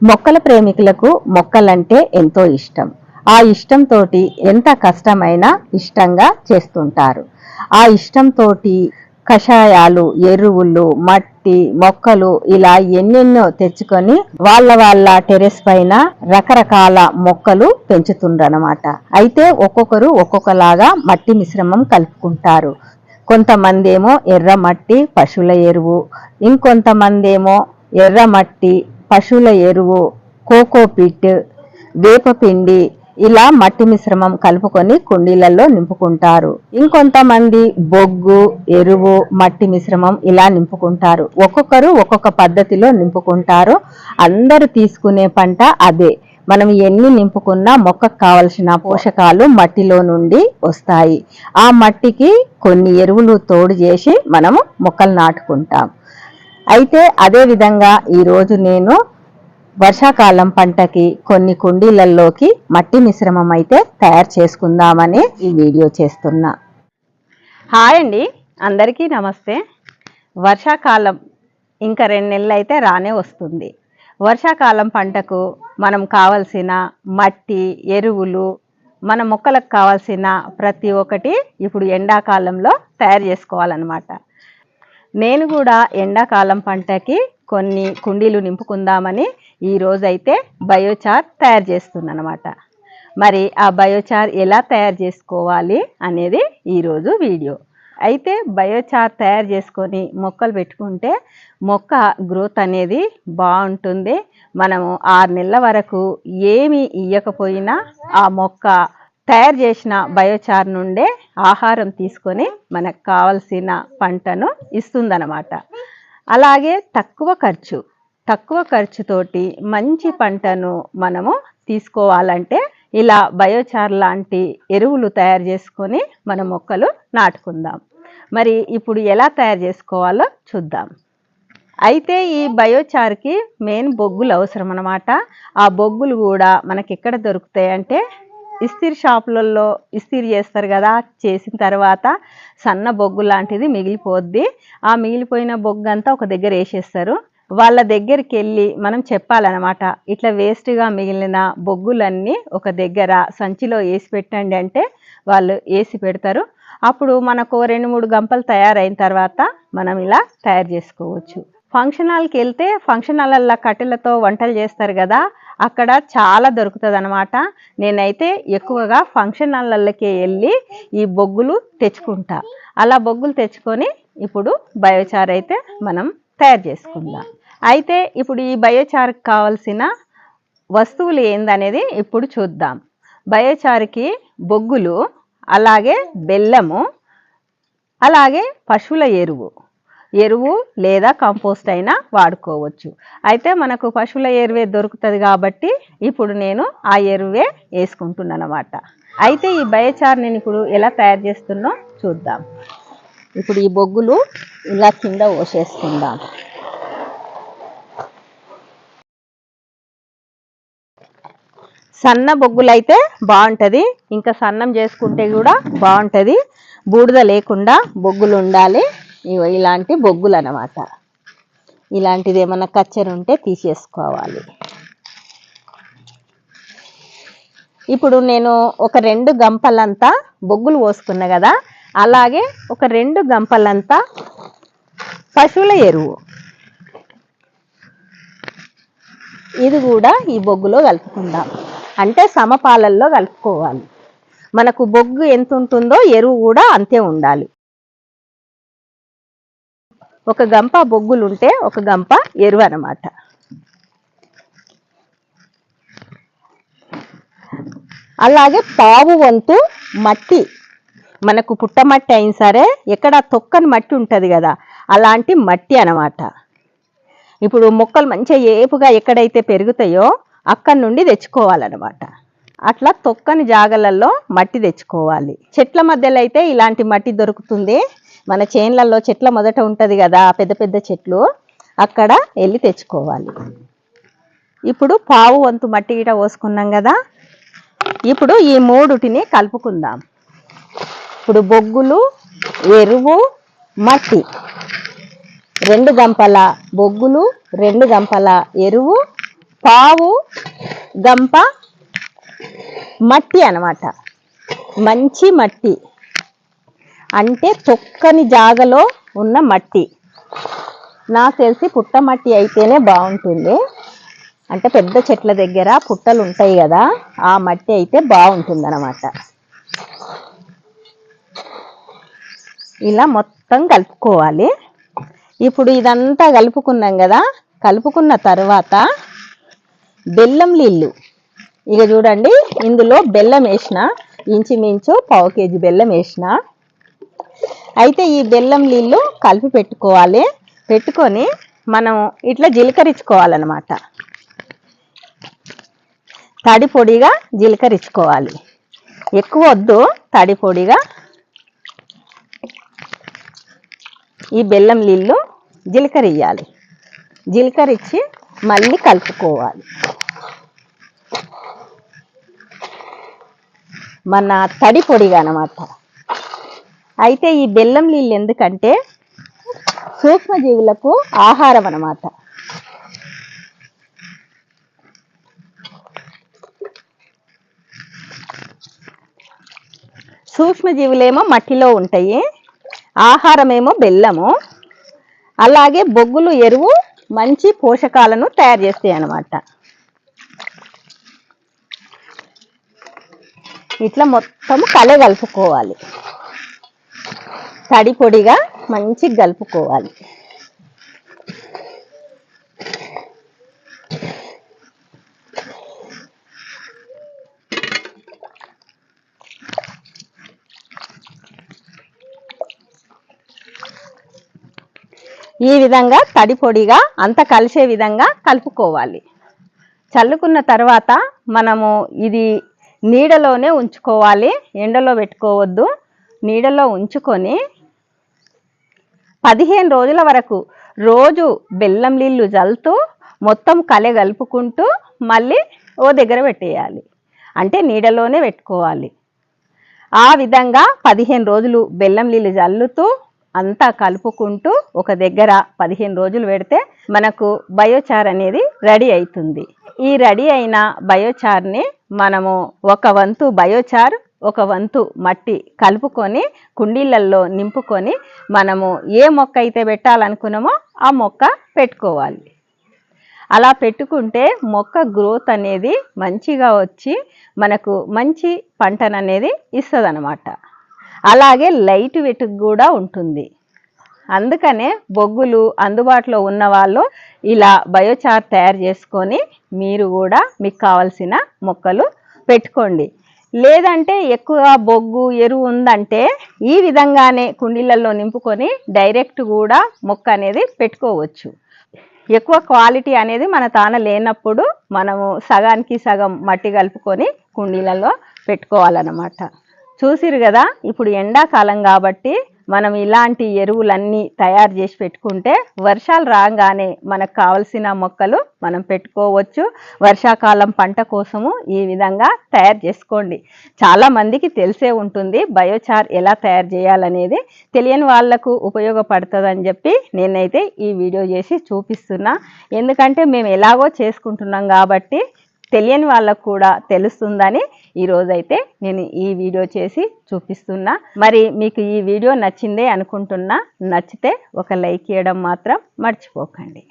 మొక్కల ప్రేమికులకు మొక్కలంటే ఎంతో ఇష్టం. ఆ ఇష్టంతో ఎంత కష్టమైనా ఇష్టంగా చేస్తుంటారు. ఆ ఇష్టంతో కషాయాలు ఎరువులు మట్టి మొక్కలు ఇలా ఎన్నెన్నో తెచ్చుకొని వాళ్ళ వాళ్ళ టెరెస్ పైన రకరకాల మొక్కలు పెంచుతుండ్రనమాట అయితే ఒక్కొక్కరు ఒక్కొక్కలాగా మట్టి మిశ్రమం కలుపుకుంటారు. కొంతమంది ఏమో ఎర్ర మట్టి పశువుల ఎరువు ఇంకొంతమంది ఏమో ఎర్ర మట్టి పశువుల ఎరువు కోకోపిట్ వేపపిండి ఇలా మట్టి మిశ్రమం కలుపుకొని కుండీలలో నింపుకుంటారు. ఇంకొంతమంది బొగ్గు ఎరువు మట్టి మిశ్రమం ఇలా నింపుకుంటారు. ఒక్కొక్కరు ఒక్కొక్క పద్ధతిలో నింపుకుంటారు. అందరూ తీసుకునే పంట అదే. మనం ఎన్ని నింపుకున్నా మొక్కకు కావలసిన పోషకాలు మట్టిలో నుండి వస్తాయి. ఆ మట్టికి కొన్ని ఎరువులు తోడు చేసి మనము మొక్కలు నాటుకుంటాం. అయితే అదే విధంగా ఈరోజు నేను వర్షాకాలం పంటకి కొన్ని కుండీలల్లోకి మట్టి మిశ్రమం అయితే తయారు చేసుకుందామని ఈ వీడియో చేస్తున్నా. హాయ్ అండి. అందరికీ నమస్తే. వర్షాకాలం ఇంకా రెండు నెలలు అయితే రానే వస్తుంది. వర్షాకాలం పంటకు మనం కావలసిన మట్టి ఎరువులు మన మొక్కలకు కావాల్సిన ప్రతి ఒక్కటి ఇప్పుడు ఎండాకాలంలో తయారు చేసుకోవాలన్నమాట. నేను కూడా ఎండాకాలం పంటకి కొన్ని కుండీలు నింపుకుందామని ఈరోజైతే బయోచార్ తయారు చేస్తున్నానమాట. మరి ఆ బయోచార్ ఎలా తయారు చేసుకోవాలి అనేది ఈరోజు వీడియో. అయితే బయోచార్ తయారు చేసుకొని మొక్కలు పెట్టుకుంటే మొక్క గ్రోత్ అనేది బాగుంటుంది. మనము ఆరు నెలల వరకు ఏమి ఇయ్యకపోయినా ఆ మొక్క తయారు చేసిన బయోచార్ నుండే ఆహారం తీసుకొని మనకు కావలసిన పంటను ఇస్తుందన్నమాట. అలాగే తక్కువ ఖర్చు తక్కువ ఖర్చుతోటి మంచి పంటను మనము తీసుకోవాలంటే ఇలా బయోచార్ లాంటి ఎరువులు తయారు చేసుకొని మన మొక్కలు నాటుకుందాం. మరి ఇప్పుడు ఎలా తయారు చేసుకోవాలో చూద్దాం. అయితే ఈ బయోచార్కి మెయిన్ బొగ్గులు అవసరం అన్నమాట ఆ బొగ్గులు కూడా మనకి ఎక్కడ దొరుకుతాయి అంటే ఇస్తిరి షాపులలో ఇస్తిరి చేస్తారు కదా చేసిన తర్వాత సన్న బొగ్గు లాంటిది మిగిలిపోద్ది. ఆ మిగిలిపోయిన బొగ్గు అంతా ఒక దగ్గర వేసేస్తారు. వాళ్ళ దగ్గరికి వెళ్ళి మనం చెప్పాలన్నమాట ఇట్లా వేస్ట్గా మిగిలిన బొగ్గులన్నీ ఒక దగ్గర సంచిలో వేసి పెట్టండి అంటే వాళ్ళు వేసి పెడతారు. అప్పుడు మనకు రెండు మూడు గంపలు తయారైన తర్వాత మనం ఇలా తయారు చేసుకోవచ్చు. ఫంక్షన్ హాల్కి వెళ్తే ఫంక్షన్ హాల్లో కట్టెలతో వంటలు చేస్తారు కదా అక్కడ చాలా దొరుకుతుంది అనమాట నేనైతే ఎక్కువగా ఫంక్షన్ హాల్లకే వెళ్ళి ఈ బొగ్గులు తెచ్చుకుంటా. అలా బొగ్గులు తెచ్చుకొని ఇప్పుడు బయోచార్ అయితే మనం తయారు చేసుకుందాం. అయితే ఇప్పుడు ఈ బయోచార్కి కావాల్సిన వస్తువులు ఏందనేది ఇప్పుడు చూద్దాం. బయోచార్కి బొగ్గులు అలాగే బెల్లము అలాగే పశువుల ఎరువు. ఎరువు లేదా కంపోస్ట్ అయినా వాడుకోవచ్చు. అయితే మనకు పశువుల ఎరువే దొరుకుతుంది కాబట్టి ఇప్పుడు నేను ఆ ఎరువే వేసుకుంటున్నాను అనమాట అయితే ఈ బయోచార్ నేను ఇప్పుడు ఎలా తయారు చేస్తున్నో చూద్దాం. ఇప్పుడు ఈ బొగ్గులు ఇలా కింద పోసేసుకుందాం. సన్న బొగ్గులు అయితే బాగుంటుంది. ఇంకా సన్నం చేసుకుంటే కూడా బాగుంటుంది. బూడిద లేకుండా బొగ్గులు ఉండాలి. ఇలాంటి బొగ్గులు అన్నమాట ఇలాంటిది ఏమన్నా కచ్చర ఉంటే తీసేసుకోవాలి. ఇప్పుడు నేను ఒక రెండు గంపలంతా బొగ్గులు పోసుకున్నా కదా అలాగే ఒక రెండు గంపలంతా పశువుల ఎరువు. ఇది కూడా ఈ బొగ్గులో కలుపుకుందాం. అంటే సమపాలల్లో కలుపుకోవాలి. మనకు బొగ్గు ఎంత ఉంటుందో ఎరువు కూడా అంతే ఉండాలి. ఒక గంప బొగ్గులు ఉంటే ఒక గంప ఎరువు అన్నమాట అలాగే పావు వంతు మట్టి. మనకు పుట్టమట్టి అయిన సరే ఎక్కడ తొక్కని మట్టి ఉంటుంది కదా అలాంటి మట్టి అన్నమాట. ఇప్పుడు మొక్కలు మంచిగా ఏపుగా ఎక్కడైతే పెరుగుతాయో అక్కడి నుండి తెచ్చుకోవాలన్నమాట. అట్లా తొక్కని జాగలలో మట్టి తెచ్చుకోవాలి. చెట్ల మధ్యలో అయితే ఇలాంటి మట్టి దొరుకుతుంది. మన చేన్లలో చెట్ల మొదట ఉంటుంది కదా పెద్ద పెద్ద చెట్లు అక్కడ వెళ్ళి తెచ్చుకోవాలి. ఇప్పుడు పావు వంతు మట్టి గిట పోసుకున్నాం కదా ఇప్పుడు ఈ మూడుటిని కలుపుకుందాం. ఇప్పుడు బొగ్గులు ఎరువు మట్టి. రెండు గంపల బొగ్గులు రెండు గంపల ఎరువు పావు గంప మట్టి అన్నమాట. మంచి మట్టి. అంటే తొక్కని జాగలో ఉన్న మట్టి. నాకు తెలిసి పుట్ట మట్టి అయితేనే బాగుంటుంది. అంటే పెద్ద చెట్ల దగ్గర పుట్టలు ఉంటాయి కదా ఆ మట్టి అయితే బాగుంటుంది అనమాట ఇలా మొత్తం కలుపుకోవాలి. ఇప్పుడు ఇదంతా కలుపుకున్నాం కదా కలుపుకున్న తర్వాత బెల్లం నీళ్ళు. ఇక చూడండి ఇందులో బెల్లం వేసిన ఇంచుమించు పావు కేజీ బెల్లం వేసిన. అయితే ఈ బెల్లం నీళ్ళు కలిపి పెట్టుకోవాలి. పెట్టుకొని మనం ఇట్లా జీలకరించుకోవాలన్నమాట తడి పొడిగా జీలకరించుకోవాలి ఎక్కువ వద్దు తడి పొడిగా. ఈ బెల్లం నీళ్ళు జీలకర్ర జీలకరిచ్చి జీలకర్ర ఇచ్చి మళ్ళీ కలుపుకోవాలి. మన తడి పొడిగా అనమాట అయితే ఈ బెల్లం నీళ్ళు ఎందుకంటే సూక్ష్మజీవులకు ఆహారం అన్నమాట. సూక్ష్మజీవులేమో మట్టిలో ఉంటాయి ఆహారమేమో బెల్లము అలాగే బొగ్గులు ఎరువు మంచి పోషకాలను తయారు చేస్తాయి అన్నమాట. ఇట్లా మొత్తము కలగలుపుకోవాలి. కలుపుకోవాలి తడి పొడిగా మంచిగా కలుపుకోవాలి. ఈ విధంగా తడి పొడిగా అంత కలిసే విధంగా కలుపుకోవాలి. చల్లుకున్న తర్వాత మనము ఇది నీడలోనే ఉంచుకోవాలి. ఎండలో పెట్టుకోవద్దు. నీడలో ఉంచుకొని పదిహేను రోజుల వరకు రోజు బెల్లం నీళ్ళు జల్లుతూ మొత్తం కలె కలుపుకుంటూ మళ్ళీ ఓ దగ్గర పెట్టేయాలి. అంటే నీడలోనే పెట్టుకోవాలి. ఆ విధంగా పదిహేను రోజులు బెల్లం నీళ్ళు జల్లుతూ అంతా కలుపుకుంటూ ఒక దగ్గర పదిహేను రోజులు పెడితే మనకు బయోచార్ అనేది రెడీ అవుతుంది. ఈ రెడీ అయిన బయోచార్ని మనము ఒక వంతు బయోచార్ ఒక వంతు మట్టి కలుపుకొని కుండీలల్లో నింపుకొని మనము ఏ మొక్క అయితే పెట్టాలనుకున్నామో ఆ మొక్క పెట్టుకోవాలి. అలా పెట్టుకుంటే మొక్క గ్రోత్ అనేది మంచిగా వచ్చి మనకు మంచి పంటను అనేది ఇస్తుంది అలాగే లైట్ వెటుకు కూడా ఉంటుంది. అందుకనే బొగ్గులు అందుబాటులో ఉన్న వాళ్ళు ఇలా బయోచార్ తయారు చేసుకొని మీరు కూడా మీకు కావలసిన మొక్కలు పెట్టుకోండి. లేదంటే ఎక్కువ బొగ్గు ఎరువు ఉందంటే ఈ విధంగానే కుండీలలో నింపుకొని డైరెక్ట్ కూడా మొక్క అనేది పెట్టుకోవచ్చు. ఎక్కువ క్వాలిటీ అనేది మన తాన లేనప్పుడు మనము సగానికి సగం మట్టి కలుపుకొని కుండీలలో పెట్టుకోవాలన్నమాట. చూసిరు కదా ఇప్పుడు ఎండాకాలం కాబట్టి మనం ఇలాంటి ఎరువులన్నీ తయారు చేసి పెట్టుకుంటే వర్షాలు రాగానే మనకు కావలసిన మొక్కలు మనం పెట్టుకోవచ్చు. వర్షాకాలం పంట కోసము ఈ విధంగా తయారు చేసుకోండి. చాలా మందికి తెలిసే ఉంటుంది బయోచార్ ఎలా తయారు చేయాలనేది. తెలియని వాళ్ళకు ఉపయోగపడుతుందని చెప్పి నేనైతే ఈ వీడియో చేసి చూపిస్తున్నా. ఎందుకంటే మేము ఎలాగో చేసుకుంటున్నాం కాబట్టి తెలియని వాళ్ళకు కూడా తెలుస్తుందని ఈరోజైతే నేను ఈ వీడియో చేసి చూపిస్తున్నా. మరి మీకు ఈ వీడియో నచ్చిందే అనుకుంటున్నా నచ్చితే ఒక లైక్ ఇవ్వడం మాత్రం మర్చిపోకండి.